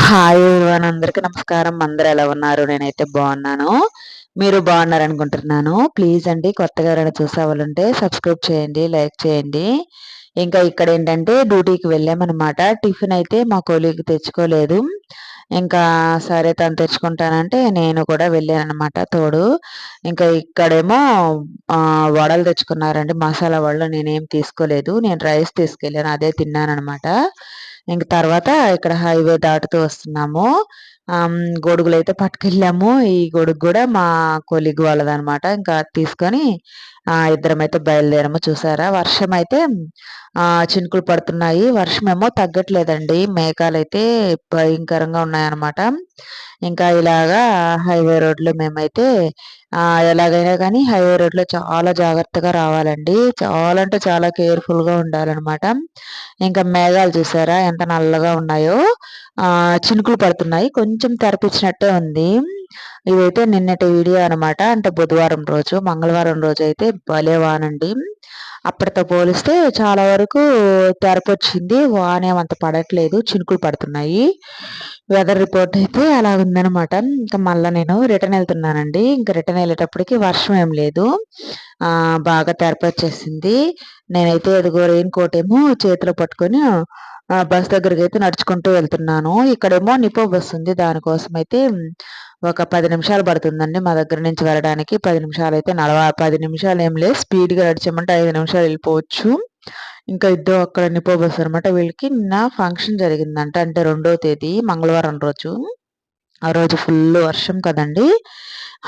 Hi everyone అందరికీ నమస్కారం. అందరు ఎలా ఉన్నారు? నేనైతే బాగున్నాను. మీరు బాగున్నారు అనుకుంటున్నాను. ప్లీజ్ అండి కొత్తగా ఎవరైనా చూసేవాళ్ళుంటే సబ్స్క్రైబ్ చేయండి లైక్ చేయండి. ఇంకా ఇక్కడ ఏంటంటే డ్యూటీకి వెళ్ళామన్నమాట. టిఫిన్ అయితే మా కోలీకి తెచ్చుకోలేదు. ఇంకా సరే తను తెచ్చుకుంటానంటే నేను కూడా వెళ్ళాను అనమాట తోడు. ఇంకా ఇక్కడేమో వడలు తెచ్చుకున్నారండి. మసాలా వడలు నేనేం తీసుకోలేదు. నేను రైస్ తీసుకెళ్ళాను అదే తిన్నాను అనమాట ఇంక తర్వాత ఇక్కడ హైవే దాటుతూ వస్తున్నాము. గొడుగులు అయితే పట్టుకెళ్ళాము. ఈ గొడుగు కూడా మా కొలిగ్ వాళ్ళదనమాట. ఇంకా తీసుకొని ఇద్దరం అయితే బయలుదేరాము. చూసారా? వర్షం అయితే చినుకులు పడుతున్నాయి. వర్షం ఏమో తగ్గట్లేదండి. మేఘాలు అయితే భయంకరంగా ఉన్నాయన్నమాట ఇంకా ఇలాగా హైవే రోడ్లో మేమైతే ఎలాగైనా కానీ హైవే రోడ్లో చాలా జాగ్రత్తగా రావాలండి. చాలా అంటే చాలా కేర్ఫుల్గా ఉండాలన్నమాట ఇంకా మేఘాలు చూసారా? ఎంత నల్లగా ఉన్నాయో. చినుకులు పడుతున్నాయి. కొంచెం తెరపించినట్టే ఉంది. ఇదైతే నిన్నటి వీడియో అనమాట అంటే బుధవారం రోజు మంగళవారం రోజు అయితే భలే వానండి. అప్పటితో పోలిస్తే చాలా వరకు తెరపొచ్చింది. వాన ఏమంత పడట్లేదు. చినుకులు పడుతున్నాయి. వెదర్ రిపోర్ట్ అయితే అలా ఉందనమాట ఇంకా మళ్ళీ నేను రిటర్న్ వెళ్తున్నానండి. ఇంకా రిటర్న్ వెళ్ళేటప్పటికి వర్షం ఏం లేదు. బాగా తెరపొచ్చేసింది. నేనైతే ఎదుగో రెయిన్ కోట్ ఏమో చేతిలో పట్టుకొని బస్ దగ్గరికి అయితే నడుచుకుంటూ వెళ్తున్నాను. ఇక్కడేమో నిపో బస్ ఉంది దానికోసం అయితే ఒక పది నిమిషాలు పడుతుందండి మా దగ్గర నుంచి వెళ్ళడానికి. పది నిమిషాలు అయితే నలభై పది నిమిషాలు ఏం లేదు. స్పీడ్గా నడిచామంటే ఐదు నిమిషాలు వెళ్ళిపోవచ్చు. ఇంకా ఇద్దరు అక్కడ నిపో బస్ అనమాట వీళ్ళకి నిన్న ఫంక్షన్ జరిగిందంట అంటే రెండో తేదీ మంగళవారం రోజు. ఆ రోజు ఫుల్ వర్షం కదండి.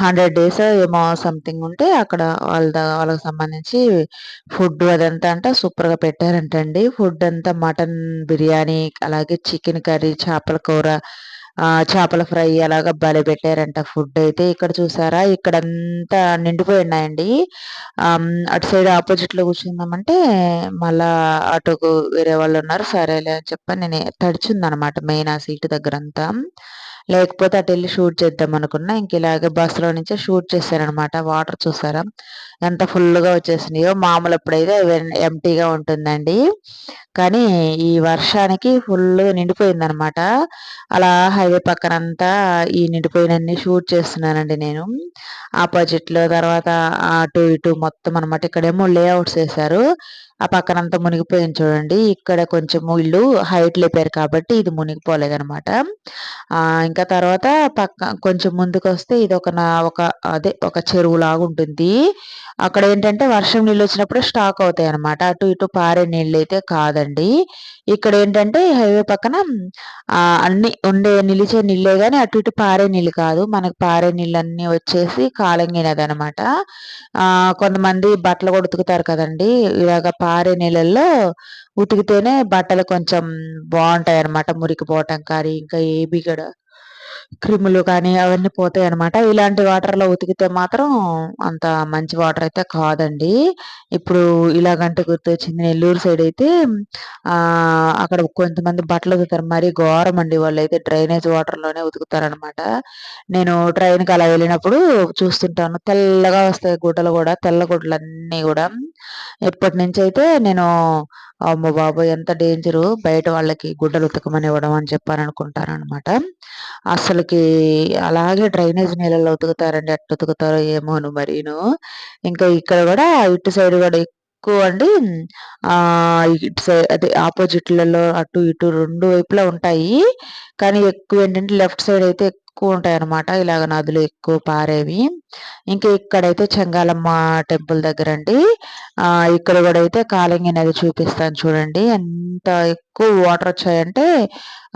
హండ్రెడ్ డేస్ ఏమో సంథింగ్ ఉంటే అక్కడ వాళ్ళ వాళ్ళకి సంబంధించి ఫుడ్ అదంతా అంటే సూపర్గా పెట్టారంటండి. ఫుడ్ అంతా మటన్ బిర్యానీ అలాగే చికెన్ కర్రీ చేపల కూర చేపల ఫ్రై అలాగా భలే పెట్టారంట ఫుడ్ అయితే. ఇక్కడ చూసారా? ఇక్కడంతా నిండిపోయి ఉన్నాయండి. అటు సైడ్ ఆపోజిట్లో కూర్చుందామంటే మళ్ళా అటుకు వేరే వాళ్ళు ఉన్నారు సరేలే అని చెప్పని నేను తడిచిందనమాట మెయిన్ ఆ సీట్ దగ్గర అంతా లేకపోతే అటు వెళ్ళి షూట్ చేద్దాం అనుకున్నా ఇంక ఇలాగే బస్సులో నుంచే షూట్ చేశారనమాట వాటర్ చూసారా? ఎంత ఫుల్గా వచ్చేసినాయో. మామూలు ఎప్పుడైతే ఎంటీగా ఉంటుందండి. కానీ ఈ వర్షానికి ఫుల్ నిండిపోయింది అనమాట అలా హైవే పక్కనంతా ఈ నిండిపోయినన్ని షూట్ చేస్తున్నానండి నేను. ఆపోజిట్లో తర్వాత అటు ఇటు మొత్తం అనమాట ఇక్కడేమో లేఅవుట్స్ వేశారు. ఆ పక్కన అంతా మునిగిపోయింది చూడండి. ఇక్కడ కొంచెం ఇల్లు హైట్ లేపారు కాబట్టి ఇది మునిగిపోలేదనమాట ఇంకా తర్వాత పక్క కొంచెం ముందుకు వస్తే ఇది ఒక నా ఒక అదే ఒక చెరువు లాగా ఉంటుంది. అక్కడ ఏంటంటే వర్షం నీళ్ళు వచ్చినప్పుడు స్టాక్ అవుతాయి అనమాట అటు ఇటు పారే నీళ్ళు అయితే కాదండి. ఇక్కడ ఏంటంటే హైవే పక్కన అన్ని ఉండే నిలిచే నీళ్ళే కానీ అటు ఇటు పారే నీళ్ళు కాదు. మనకు పారే నీళ్ళు అన్ని వచ్చేసి కాలంగినది అనమాట కొంతమంది బట్టలు కూడా ఉతుకుతారు కదండి. ఇలాగ పారే నీళ్ళల్లో ఉతికితేనే బట్టలు కొంచెం బాగుంటాయి అనమాట మురికిపోవటం కానీ ఇంకా ఏబి కూడా క్రిములు కానీ అవన్నీ పోతాయి అనమాట ఇలాంటి వాటర్లో ఉతికితే మాత్రం అంత మంచి వాటర్ అయితే కాదండి. ఇప్పుడు ఇలాగంటే గుర్తొచ్చింది నెల్లూరు సైడ్ అయితే అక్కడ కొంతమంది బట్టలు ఉతుకుతారు మరీ ఘోరం అండి వాళ్ళు అయితే డ్రైనేజ్ వాటర్లోనే ఉతుకుతారనమాట నేను ట్రైన్కి అలా వెళ్ళినప్పుడు చూస్తుంటాను. తెల్లగా వస్తాయి గుడ్డలు కూడా తెల్ల గుడ్డలు అన్నీ కూడా. ఎప్పటి నుంచి అయితే నేను అమ్మ బాబు ఎంత డేంజరు. బయట వాళ్ళకి గుడ్డలు ఉతకమని ఇవ్వడం అని చెప్పని అనుకుంటారనమాట అసలుకి అలాగే డ్రైనేజ్ నీళ్ళలో ఉతుకుతారండి. ఎట్లా ఉతుకుతారో ఏమోను మరీను. ఇంకా ఇక్కడ కూడా ఇటు సైడ్ కూడా ఎక్కువ అండి. ఆ ఇటు సైడ్ అదే ఆపోజిట్లలో అటు ఇటు రెండు వైపులా ఉంటాయి. కానీ ఎక్కువ ఏంటంటే లెఫ్ట్ సైడ్ అయితే ఎక్కువ ఉంటాయి అనమాట ఇలాగ నదులు ఎక్కువ పారేవి. ఇంకా ఇక్కడైతే చెంగాలమ్మ టెంపుల్ దగ్గర అండి ఇక్కడ కూడా అయితే కాలింగి నది చూపిస్తాను చూడండి. ఎంత ఎక్కువ వాటర్ వచ్చాయంటే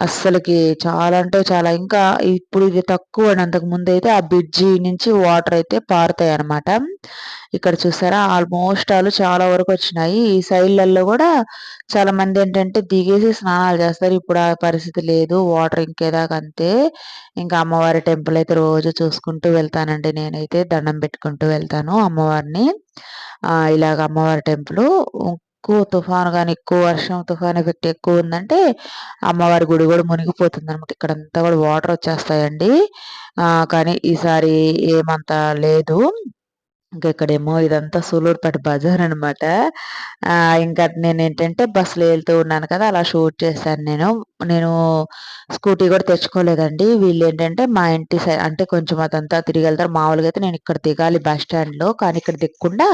అస్సలకి చాలా అంటే చాలా. ఇంకా ఇప్పుడు ఇది తక్కువ అంతకు ముందు అయితే ఆ బ్రిడ్జి నుంచి వాటర్ అయితే పారుతాయి అనమాట ఇక్కడ చూసారా? ఆల్మోస్ట్ ఆల్ చాలా వరకు వచ్చినాయి. ఈ సైడ్లలో కూడా చాలా మంది ఏంటంటే దిగేసి స్నానాలు చేస్తారు. ఇప్పుడు ఆ పరిస్థితి లేదు. వాటర్ ఇంకేదాకా అంతే. ఇంకా అమ్మవారి టెంపుల్ అయితే రోజు చూసుకుంటూ వెళ్తానండి. నేనైతే దండం పెట్టుకుంటూ వెళ్తాను అమ్మవారిని. ఇలాగ అమ్మవారి టెంపుల్. ఎక్కువ తుఫాను కానీ ఎక్కువ వర్షం తుఫాన్ ఎఫెక్ట్ ఎక్కువ ఉందంటే అమ్మవారి గుడి కూడా మునిగిపోతుంది అనమాట ఇక్కడంతా కూడా వాటర్ వచ్చేస్తాయండి. కానీ ఈసారి ఏమంత లేదు. ఇంకా ఇక్కడేమో ఇదంతా సూలూరుపేట బజార్ అనమాట ఇంకా నేను ఏంటంటే బస్సులో వెళ్తూ ఉన్నాను కదా అలా షూట్ చేశాను నేను. నేను స్కూటీ కూడా తెచ్చుకోలేదండి. వీళ్ళు ఏంటంటే మా ఇంటి సైడ్ అంటే కొంచెం అదంతా తిరిగి వెళ్తారు. మామూలుగా అయితే నేను ఇక్కడ దిగాలి బస్ స్టాండ్లో కానీ ఇక్కడ దిగకుండా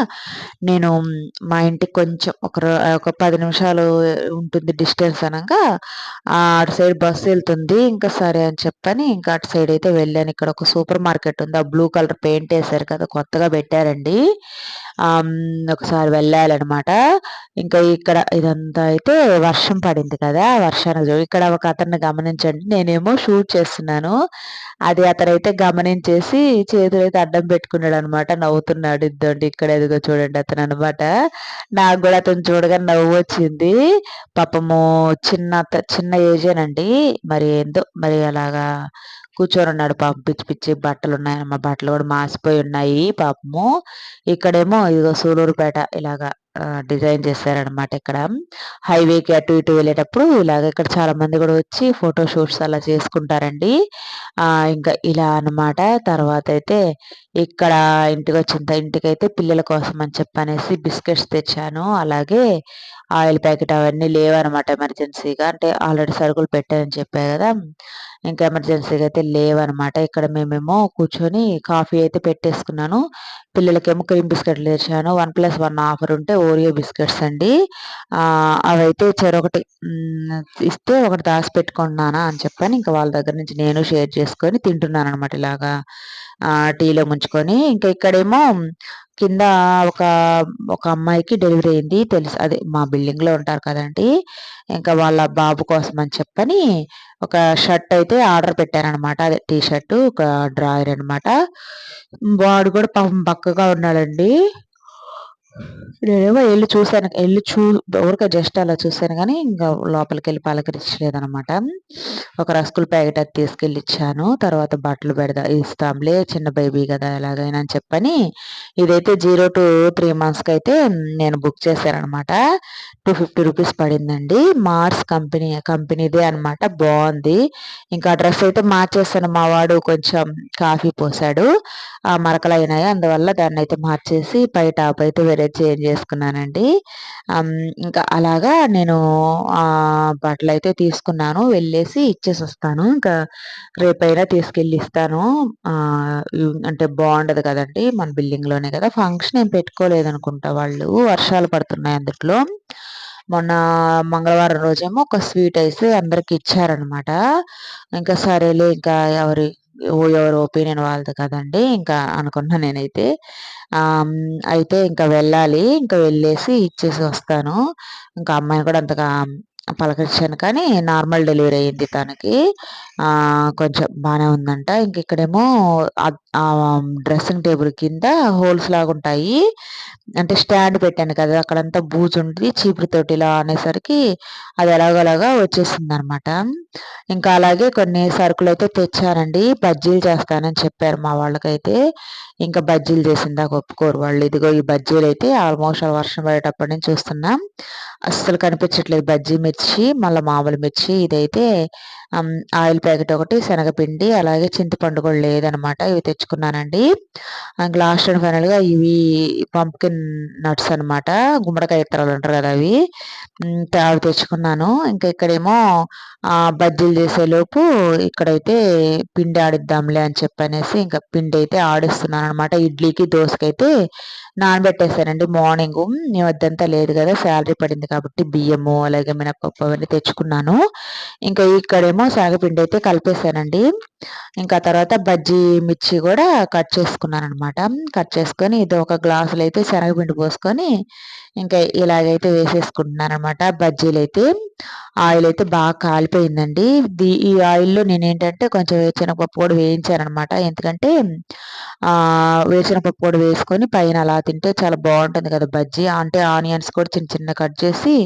నేను మా ఇంటికి కొంచెం ఒక ఒక పది నిమిషాలు ఉంటుంది డిస్టెన్స్ అనగా అటు సైడ్ బస్సు వెళ్తుంది. ఇంకా సరే అని చెప్పని ఇంకా అటు సైడ్ అయితే వెళ్ళాను. ఇక్కడ ఒక సూపర్ మార్కెట్ ఉంది. ఆ బ్లూ కలర్ పెయింట్ వేశారు కదా కొత్తగా పెట్టారు పెట్టారండి ఒకసారి వెళ్ళాలన్నమాట. ఇంకా ఇక్కడ ఇదంతా అయితే వర్షం పడింది కదా వర్షానికి ఇక్కడ ఒక అతన్ని గమనించండి. నేనేమో షూట్ చేస్తున్నాను. అది అతనైతే గమనించేసి చేతులు అయితే అడ్డం పెట్టుకున్నాడు అనమాట నవ్వుతున్నాడు ఇద్దండి ఇక్కడ ఎదుగో చూడండి అతను అనమాట నాకు కూడా అతను చూడగా నవ్వు వచ్చింది. పాపము చిన్న చిన్న ఏజేనండి. మరి ఏందో మరి అలాగా కూర్చొని ఉన్నాడు పాపం. పిచ్చి పిచ్చి బట్టలు ఉన్నాయి మా బట్టలు కూడా మాసిపోయి ఉన్నాయి పాపము. ఇక్కడేమో ఇదిగో సూలూరుపేట ఇలాగా డిజైన్ చేశారనమాట ఇక్కడ. హైవేకి అటు ఇటు వెళ్ళేటప్పుడు ఇలాగ ఇక్కడ చాలా మంది కూడా వచ్చి ఫోటో షూట్స్ అలా చేసుకుంటారండి. ఇంకా ఇలా అనమాట తర్వాత అయితే ఇక్కడ ఇంటికి వచ్చిన ఇంటికైతే పిల్లల కోసం అని చెప్పనేసి బిస్కెట్స్ తెచ్చాను. అలాగే ఆయిల్ ప్యాకెట్ అవన్నీ లేవనమాట ఎమర్జెన్సీగా. అంటే ఆల్రెడీ సరుకులు పెట్టానని చెప్పా కదా. ఇంకా ఎమర్జెన్సీగా అయితే లేవన్నమాట ఇక్కడ మేమేమో కూర్చొని కాఫీ అయితే పెట్టేసుకున్నాను. పిల్లలకేమో క్రీమ్ బిస్కెట్లు తెచ్చాను. వన్ ప్లస్ వన్ ఆఫర్ ఉంటే ఓరియో బిస్కెట్స్ అండి. అవైతే చెరొకటి ఇస్తే ఒకటి దాచి పెట్టుకున్నానా అని చెప్పని ఇంకా వాళ్ళ దగ్గర నుంచి నేను షేర్ చేసుకొని తింటున్నాను అనమాట ఇలాగా టీలో ముంచుకొని. ఇంకా ఇక్కడేమో కింద ఒక ఒక అమ్మాయికి డెలివరీ అయింది తెలుసు. అదే మా బిల్డింగ్లో ఉంటారు కదండి. ఇంకా వాళ్ళ బాబు కోసం అని చెప్పని ఒక షర్ట్ అయితే ఆర్డర్ పెట్టారనమాట అదే టీ షర్ట్ ఒక డ్రాయర్ అనమాట వాడు కూడా పాపం బక్కగా ఉన్నాడండి. నేనేమో వెళ్ళి చూశాను వెళ్ళి చూ ఊరికే జస్ట్ అలా చూశాను కానీ ఇంకా లోపలికి వెళ్ళి పలకరించలేదనమాట. ఒక రస్కుల ప్యాకెట్ అది తీసుకెళ్ళి ఇచ్చాను. తర్వాత బట్టలు పెడదా ఇస్తాంలే చిన్న బేబీ కదా ఎలాగైనా అని చెప్పని ఇదైతే జీరో టు త్రీ మంత్స్కి అయితే నేను బుక్ చేశానమాట టూ ఫిఫ్టీ రూపీస్ పడిందండి. మార్స్ కంపెనీ కంపెనీదే అనమాట. బాగుంది ఇంకా డ్రెస్ అయితే మార్చేసాను. మా వాడు కొంచెం కాఫీ పోసాడు. ఆ మరకలయినాయి. అందువల్ల దాన్ని అయితే మార్చేసి పై టాప్ అయితే వేరే చేంజ్ చేసుకున్నానండి. ఇంకా అలాగా నేను బట్టలు అయితే తీసుకున్నాను. వెళ్ళేసి ఇచ్చేసి వస్తాను ఇంకా రేపైనా తీసుకెళ్ళి ఇస్తాను. అంటే బాగుండదు కదండి మన బిల్డింగ్లోనే కదా. ఫంక్షన్ ఏం పెట్టుకోలేదు అనుకుంటా వాళ్ళు. వర్షాలు పడుతున్నాయి అందుట్లో. మొన్న మంగళవారం రోజేమో ఒక స్వీట్ అయితే అందరికి ఇచ్చారనమాట ఇంకా సరేలే ఇంకా ఎవరి ఎవరి ఒపీనియన్ వాళ్ళది కదండి ఇంకా అనుకున్నా నేనైతే. అయితే ఇంకా వెళ్ళాలి ఇంకా వెళ్ళేసి ఇచ్చేసి వస్తాను. ఇంకా అమ్మాయిని కూడా అంతగా పలకరించాను కానీ నార్మల్ డెలివరీ అయ్యింది తనకి. కొంచెం బాగానే ఉందంట. ఇంక ఇక్కడేమో డ్రెస్సింగ్ టేబుల్ కింద హోల్స్ లాగా ఉంటాయి. అంటే స్టాండ్ పెట్టాను కదా అక్కడంతా బూజు ఉంటుంది చీపురుతోటి ఇలా అనేసరికి అది ఎలాగోలాగా వచ్చేసింది అనమాట ఇంకా అలాగే కొన్ని సరుకులు అయితే తెచ్చానండి. బజ్జీలు చేస్తానని చెప్పారు మా వాళ్ళకైతే. ఇంకా బజ్జీలు చేసిందా ఒప్పుకోరు వాళ్ళు. ఇదిగో ఈ బజ్జీలు అయితే ఆల్మోస్ట్ వర్షం పడేటప్పటి నుంచి చూస్తున్నాం. అస్సలు కనిపించట్లేదు బజ్జీ మిర్చి మళ్ళీ మామూలు మిర్చి ఇదైతే ఆయిల్ ప్యాకెట్ ఒకటి శనగపిండి అలాగే చింతపండు కూడా లేదనమాట. ఇవి తెచ్చుకున్నానండి. లాస్ట్ అండ్ ఫైనల్గా ఇవి పంప్కిన్ నట్స్ అనమాట. గుమ్మడికాయ ఇత్తనాలు ఉంటారు కదా అవి. అవి తెచ్చుకున్నాను. ఇంకా ఇక్కడేమో బజ్జీలు చేసేలోపు ఇక్కడైతే పిండి ఆడిద్దాంలే అని చెప్పనేసి ఇంకా పిండి అయితే ఆడిస్తున్నాను అనమాట ఇడ్లీకి దోశకైతే నానబెట్టేశానండి మార్నింగ్. మీ అదంతా లేదు కదా శాలరీ పడింది కాబట్టి బియ్యము అలాగే మినపప్పు అవన్నీ తెచ్చుకున్నాను. ఇంకా ఇక్కడేమో శనగపిండి అయితే కలిపేశానండి. ఇంకా తర్వాత బజ్జీ మిర్చి కూడా కట్ చేసుకున్నాను అనమాట కట్ చేసుకొని ఇది ఒక గ్లాసులు అయితే శనగపిండి పోసుకొని ఇంకా ఇలాగైతే వేసేసుకుంటున్నాను అనమాట బజ్జీలు అయితే ఆయిల్ అయితే బాగా కాలిపోయిందండి. ఈ ఆయిల్లో నేను ఏంటంటే కొంచెం వేరుశనగపప్పు కూడా వేయించాను అనమాట ఎందుకంటే వేరుశనగపప్పు కూడా వేసుకొని పైన అలా తింటే చాలా బాగుంటుంది కదా బజ్జీ. అంటే ఆనియన్స్ కూడా చిన్న చిన్న కట్ చేసి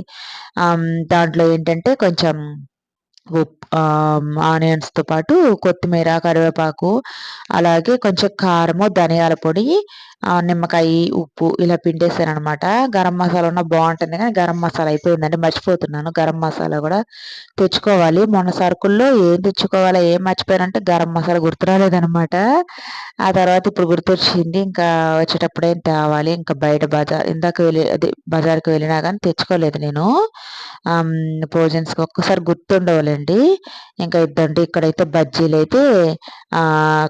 దాంట్లో ఏంటంటే కొంచెం ఆనియన్స్తో పాటు కొత్తిమీర కరివేపాకు అలాగే కొంచెం కారము ధనియాల పొడి నిమ్మకాయ ఉప్పు ఇలా పిండేసాను అనమాట గరం మసాలా ఉన్న బాగుంటుంది కానీ గరం మసాలా అయిపోయిందండి మర్చిపోతున్నాను. గరం మసాలా కూడా తెచ్చుకోవాలి. మొన్న సరుకుల్లో ఏం తెచ్చుకోవాలో ఏం మర్చిపోయానంటే గరం మసాలా గుర్తురాలేదనమాట ఆ తర్వాత ఇప్పుడు గుర్తొచ్చింది ఇంకా వచ్చేటప్పుడేం తేవాలి ఇంకా బయట బజార్ ఇందాక వెళ్ళి అదే బజార్కి వెళ్ళినా కానీ తెచ్చుకోలేదు నేను. భోజన్స్కి ఒక్కసారి గుర్తుండవాలండి. ఇంకా ఇద్దండి ఇక్కడైతే బజ్జీలు అయితే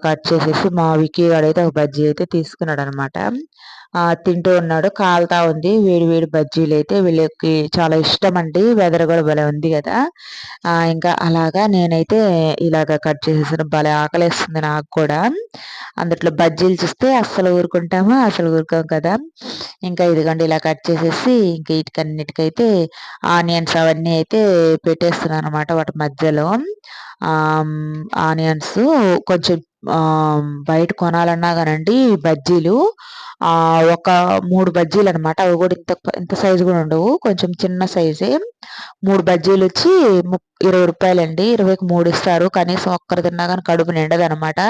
కట్ చేసేసి మా వికీ వాడైతే ఒక బజ్జీ అయితే తీసుకున్నాడు అనమాట తింటూ ఉన్నాడు. కాలుతా ఉంది. వేడి వేడి బజ్జీలు అయితే వీళ్ళకి చాలా ఇష్టం అండి వెదర్ కూడా భలే ఉంది కదా. ఇంకా అలాగా నేనైతే ఇలాగ కట్ చేసేసిన. భలే ఆకలిస్తుంది నాకు కూడా. అందుట్లో బజ్జీలు చూస్తే అస్సలు ఊరుకుంటామా అసలు ఊరుకోం కదా. ఇంకా ఇదిగోండి ఇలా కట్ చేసేసి ఇంకా వీటికన్నిటికైతే ఆనియన్స్ అవన్నీ అయితే పెట్టేస్తున్నాను అనమాట వాటి మధ్యలో. ఆనియన్స్ కొంచెం బయట కొనాలన్నా కానండి బజ్జీలు. ఒక మూడు బజ్జీలు అనమాట అవి కూడా ఇంత ఇంత సైజు కూడా ఉండవు. కొంచెం చిన్న సైజే. మూడు బజ్జీలు వచ్చి ఇరవై రూపాయలండి. ఇరవైకి మూడు ఇస్తారు. కనీసం ఒక్కరు తిన్నా కానీ కడుపు నిండదు అనమాట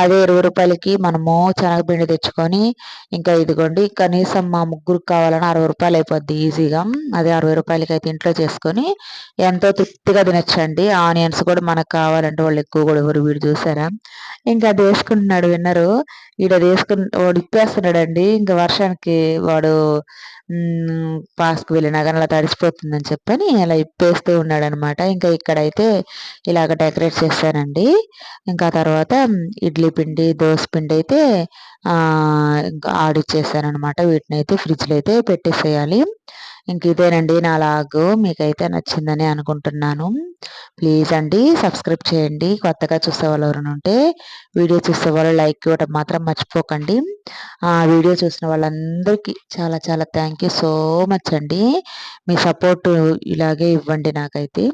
అదే ఇరవై రూపాయలకి మనము శనగపిండి తెచ్చుకొని ఇంకా ఇదిగోండి కనీసం మా ముగ్గురికి కావాలని అరవై రూపాయలు అయిపోద్ది ఈజీగా. అదే అరవై రూపాయలకి అయితే ఇంట్లో చేసుకొని ఎంతో తృప్తిగా తినచ్చండి. ఆనియన్స్ కూడా మనకు కావాలంటే వాళ్ళు ఎక్కువ కూడా ఎవరు వీడు చూసారా? ఇంకా అది వేసుకుంటున్నాడు విన్నరు? వీడు అది వేసుకుని వాడు ఇప్పేస్తున్నాడండి ఇంకా వర్షానికి వాడు పాస్కు వెళ్ళినా కానీ అలా తడిసిపోతుందని చెప్పని అలా ఇప్పేస్తూ ఉన్నాడు అనమాట ఇంకా ఇక్కడైతే ఇలాగ డెకరేట్ చేశానండి ఇంకా తర్వాత ఇడ్లీ పిండి దోశ పిండి అయితే ఇంకా ఆడిచ్చేసాను వీటిని అయితే ఫ్రిడ్జ్లో అయితే పెట్టేసేయాలి. ఇంక ఇదేనండి నా లాగు. మీకైతే నచ్చిందని అనుకుంటున్నాను. ప్లీజ్ అండి సబ్స్క్రైబ్ చేయండి. కొత్తగా చూసే వాళ్ళు ఎవరైనా ఉంటే వీడియో చూసే వాళ్ళు లైక్ ఇవ్వడం మాత్రం మర్చిపోకండి. ఆ వీడియో చూసిన వాళ్ళందరికీ చాలా చాలా థ్యాంక్ యూ సో మచ్ అండి. మీ సపోర్ట్ ఇలాగే ఇవ్వండి నాకైతే.